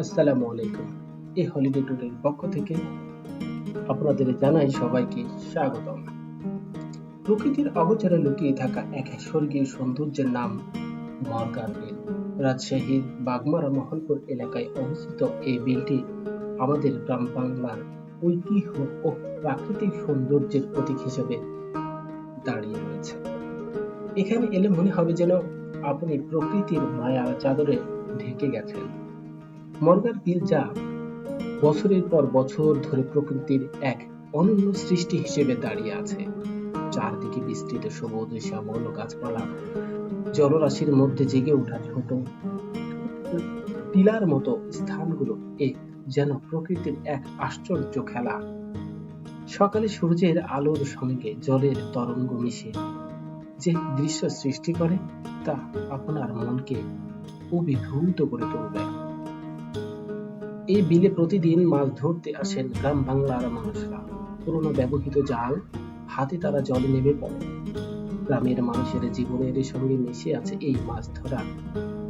আসসালামু আলাইকুম। এই হলিডে ট্যুরের পক্ষ থেকে আপনাদের জানাই সবাইকে স্বাগতম। প্রকৃতির অগোচরে লুকিয়ে থাকা এক স্বর্গীয় সৌন্দর্যের নাম মরগান বিল রাজশাহীর বাগমারা মোহনপুর এলাকায় অবস্থিত এই বিলটি আমাদের গ্রাম বাংলার ঐতিহ্য ও প্রাকৃতিক সৌন্দর্যের প্রতীক হিসেবে দাঁড়িয়ে রয়েছে। এখানে এলে মনে হবে যেন আপনি প্রকৃতির মায়া চাদরে ঢেকে গেছেন। মর্গার বিল যা বছরের পর বছর ধরে প্রকৃতির এক অনন্য সৃষ্টি হিসেবে দাঁড়িয়ে আছে। চারদিকে বিস্তৃত সবুজ শ্যামল গাছপালা জলরাশির মধ্যে জেগে ওঠা ছোট টিলার মতো স্থানগুলো এক যেন প্রকৃতির এক আশ্চর্য খেলা। সকালে সূর্যের আলোর সঙ্গে জলের তরঙ্গ মিশে যে দৃশ্য সৃষ্টি করে তা আপনার মনকে অভিভূত করে তুলবে। এই বিলে প্রতিদিন মাছ ধরতে আসেন গ্রাম বাংলার মানুষরা। পুরনো ব্যবহৃত জাল হাতে তারা জলে নেমে পড়ে। গ্রামের মানুষের জীবনের সঙ্গে মিশে আছে এই মাছ ধরার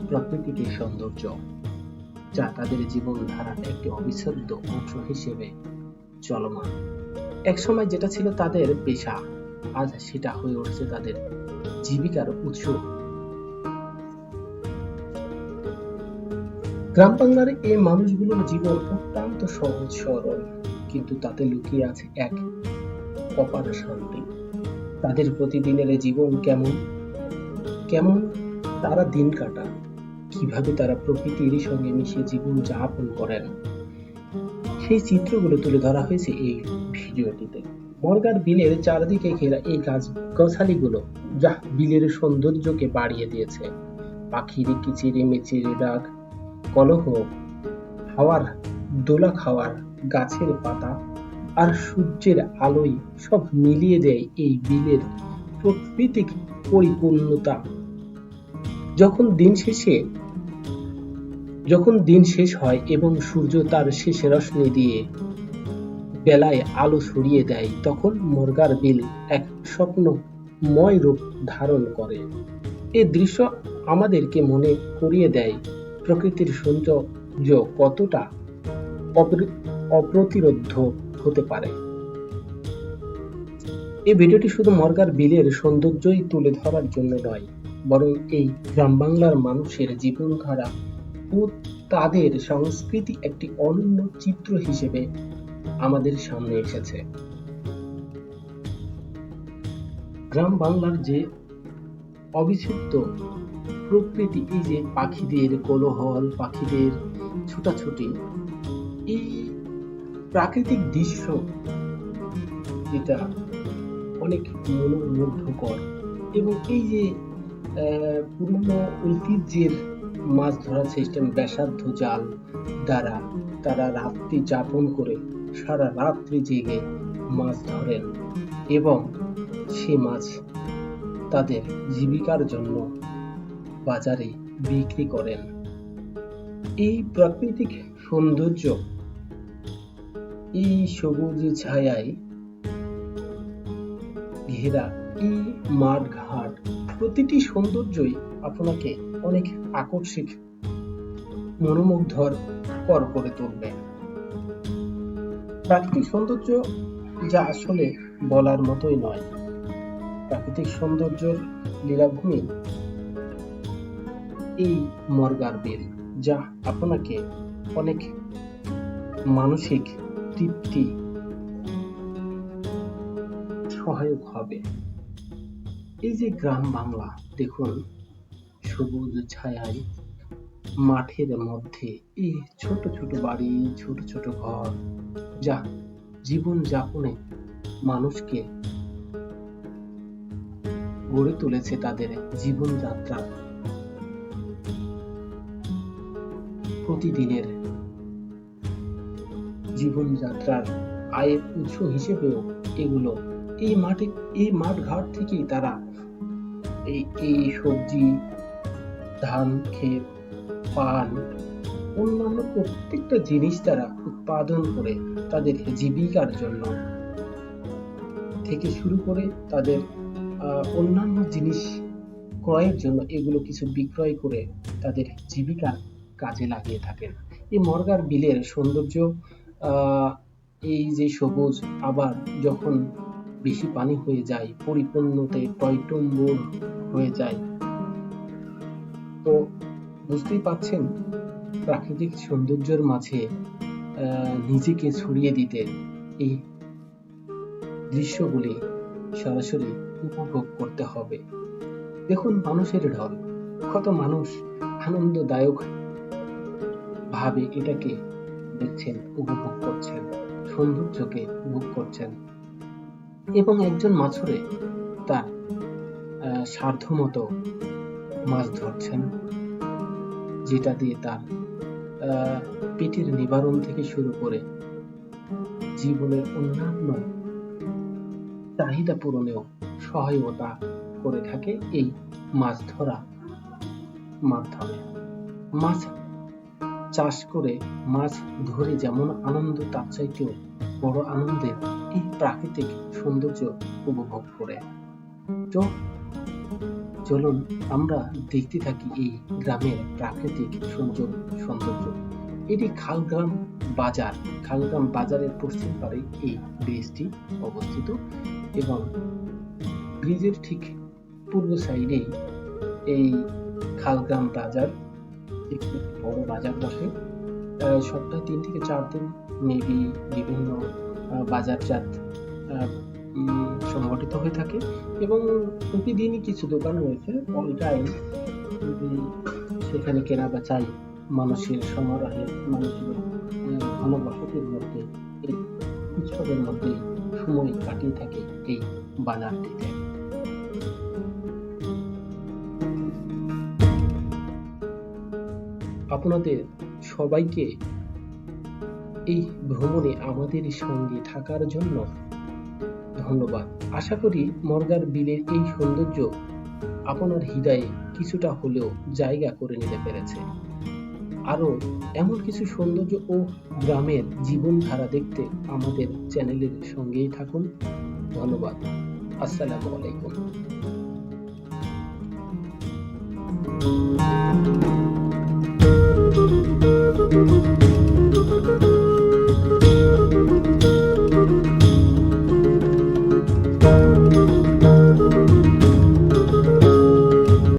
প্রাকৃতিক সৌন্দর্য, যা তাদের জীবন ধারার একটি অবিচ্ছেদ্য অংশ হিসেবে চলমান। একসময় যেটা ছিল তাদের পেশা, আজ সেটা হয়ে উঠছে তাদের জীবিকার উৎস। গ্রাম বাংলার এই মানুষগুলোর জীবন অত্যন্ত সহজ সরল, কিন্তু তাতে লুকিয়ে আছে এক অপার শান্তি। তাদের প্রতিদিনের জীবন কেমন? কেমন তারা দিন কাটান? কীভাবে তারা প্রকৃতির সঙ্গে মিশে জীবন যাপন করেন? সেই চিত্রগুলো তুলে ধরা হয়েছে এই ভিডিওটিতে। মর্গার বিলের চারদিকে ঘেরা এই গাছ গাছালিগুলো, যা বিলের সৌন্দর্যকে বাড়িয়ে দিয়েছে। পাখির কিচিরি মিচিরি ডাক কলহ, হাওয়ার দোলা খাওয়ার গাছের পাতা আর সূর্যের আলোয় সব মিলিয়ে দেয় এই বিলের প্রাকৃতিক পরিপূর্ণতা। যখন দিন শেষে, যখন দিন শেষ হয় এবং সূর্য তার শেষ রশ্মি দিয়ে বেলায় আলো ছড়িয়ে দেয়, তখন মোরগার বিল এক স্বপ্নময় রূপ ধারণ করে। এ দৃশ্য আমাদেরকে মনে করিয়ে দেয় প্রকৃতির সৌন্দর্য কতটা অপরি- অপ্রতিরোধ্য হতে পারে? এই ভিডিওটি শুধু মর্গার বিলের সৌন্দর্যই তুলে ধরার জন্য নয়, বরং এই গ্রাম বাংলার মানুষের জীবনধারা ও তাদের সংস্কৃতি একটি অনন্য চিত্র হিসেবে আমাদের সামনে এসেছে। গ্রাম বাংলার যে অবিচ্ছেদ্য প্রকৃতি এই যে পাখিদের কোলাহল, পাখিদের ছোটাছুটি, এই প্রাকৃতিক দৃশ্য যেটা অনেক মনোমুগ্ধকর এবং এই যে পুরনো ঐতিহ্যের মাছ ধরার সিস্টেম ব্যাসার্ধ জাল দ্বারা তারা রাত্রি যাপন করে সারা রাত্রি জেগে মাছ ধরেন এবং সে মাছ তাদের জীবিকার জন্য বাজারে বিক্রি করেন। এই প্রাকৃতিক সৌন্দর্য, এই সবুজ ছায়ায় ঘেরা এই মাঠ ঘাট প্রতিটি সৌন্দর্যই আপনাকে অনেক আকর্ষিক মনোমুগ্ধর কর করে তুলবে। প্রাকৃতিক সৌন্দর্য যা আসলে বলার মতোই নয়। প্রাকৃতিক সৌন্দর্যের লীলাভূমি এই মর্গার বিল যা আপনাকে অনেক মানসিক তৃপ্তি সহায়ক হবে। এই যে গ্রাম বাংলা, দেখুন, সবুজ ছায়ায় মাঠের মধ্যে এই ছোট ছোট বাড়ি, ছোট ছোট ঘর, যা জীবন যাপনে মানুষকে গড়ে তুলেছে তাদের জীবনযাত্রা প্রতিদিনের জীবনযাত্রার আয়ের উৎস হিসেবেও এগুলো, এই মাঠে এই মাঠ ঘাট থেকেই তারা এই এই সবজি, ধান, ক্ষেত, পান, অন্যান্য প্রত্যেকটা জিনিস তারা উৎপাদন করে তাদের জীবিকার জন্য থেকে শুরু করে তাদের অন্যান্য জিনিস ক্রয়ের জন্য এগুলো কিছু বিক্রয় করে তাদের জীবিকা কাজে লাগিয়ে থাকেন। এই মর্গার বিলের সৌন্দর্য এই যে সবুজ আবার যখন বেশি পানি হয়ে যায়, পরিপূর্ণতে টয়টম্বুর হয়ে যায়। তো বুঝতেই পাচ্ছেন, প্রাকৃতিক সৌন্দর্যের মাঝে নিজেকে ছড়িয়ে দিতে এই দৃশ্যগুলি সরাসরি উপভোগ করতে হবে। দেখুন মানুষের ঢল, কত মানুষ আনন্দদায়ক ভাবে এটাকে দেখছেন উপভোগ করছেন সৌন্দর্যকে উপভোগ করছেন। এবং একজন মাছুরে তার আহ, সাধ্যমতো মাছ ধরছেন যেটা দিয়ে তার পেটের নিবারণ থেকে শুরু করে জীবনের অন্যান্য চাহিদা পূরণেও সহায়তা করে থাকে এই মাছ ধরা মাধ্যমে। মাছ চাষ করে মাছ ধরে যেমন আনন্দ, তার চাইতেও বড় আনন্দের এই প্রাকৃতিক সৌন্দর্য উপভোগ করে। তো চলুন আমরা দেখতে থাকি এই গ্রামের প্রাকৃতিক সুন্দর সৌন্দর্য। এটি খালগ্রাম বাজার। খালগ্রাম বাজারের পশ্চিম পারে এই ব্রিজটি অবস্থিত এবং ব্রিজের ঠিক পূর্ব সাইডেই এই খালগ্রাম বাজার বড় বাজার বসে সপ্তাহে তিন থেকে চার দিন মেবি বিভিন্ন বাজারজাত সংগঠিত হয়ে থাকে এবং প্রতিদিনই কিছু দোকান রয়েছে। টাইম সেখানে কেনা বেচাই মানুষের সমারোহে, মানুষের ঘনবসতির মধ্যে এই উৎসবের মধ্যে সময় কাটিয়ে থাকে এই বাজারটিতে। আপনাদের সবাইকে এই ভ্রমণে আমাদের সঙ্গে থাকার জন্য ধন্যবাদ। আশা করি মর্গার বিলের এই সৌন্দর্য আপনার হৃদয়ে কিছুটা হলেও জায়গা করে নিতে পেরেছে। আরও এমন কিছু সৌন্দর্য ও গ্রামের জীবনধারা দেখতে আমাদের চ্যানেলের সঙ্গেই থাকুন। ধন্যবাদ। আসসালামু আলাইকুম।